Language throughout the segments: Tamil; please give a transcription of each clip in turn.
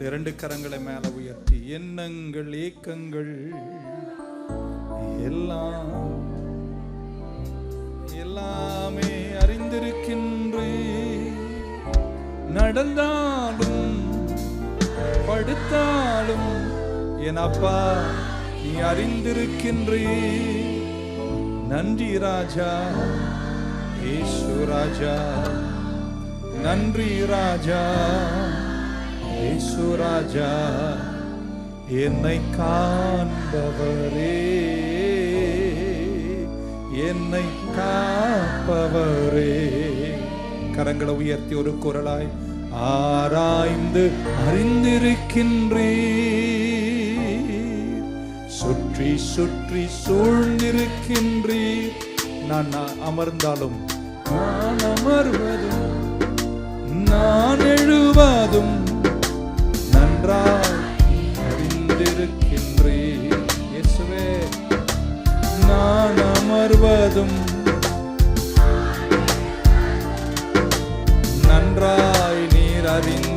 இரண்டு கரங்களை மேல உயர்த்தி எண்ணங்கள் ஏக்கங்கள் எல்லாம் எல்லாமே அறிந்திருக்கின்றே. நடந்தாலும் படுத்தாலும் என் அப்பா நீ அறிந்திருக்கின்றே. நன்றி ராஜா ஏசு ராஜா. நன்றி ராஜா. ராஜா என்னை காண்பவரே என்னை காப்பவரே கரங்களை உயர்த்தி ஒரு குரலாய் ஆராய்ந்து அறிந்திருக்கின்றே சுற்றி சுற்றி சூழ்ந்திருக்கின்றீர் நான் அமர்ந்தாலும் நான் அமர்வதும் அறிந்திருக்கின்றேன் இயேசுவே நான் அமர்வதும் நன்றாய் நீர் அறிந்திருக்கின்றீர்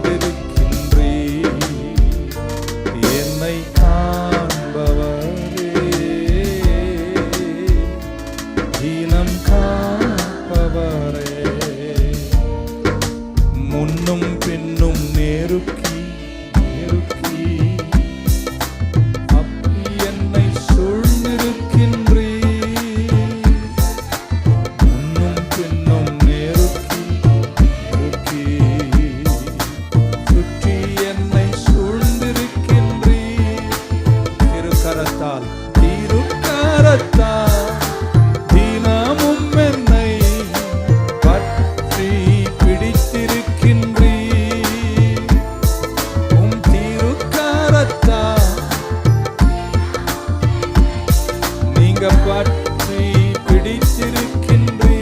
பற்றி பிடித்திருக்கின்றீ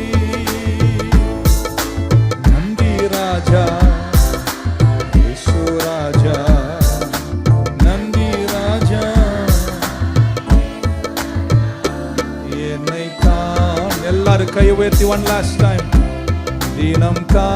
நம்பி ராஜா என்னை தான் எல்லாரும் கை உயர்த்தி ஒன் லாஸ்ட் டைம் தினம் கா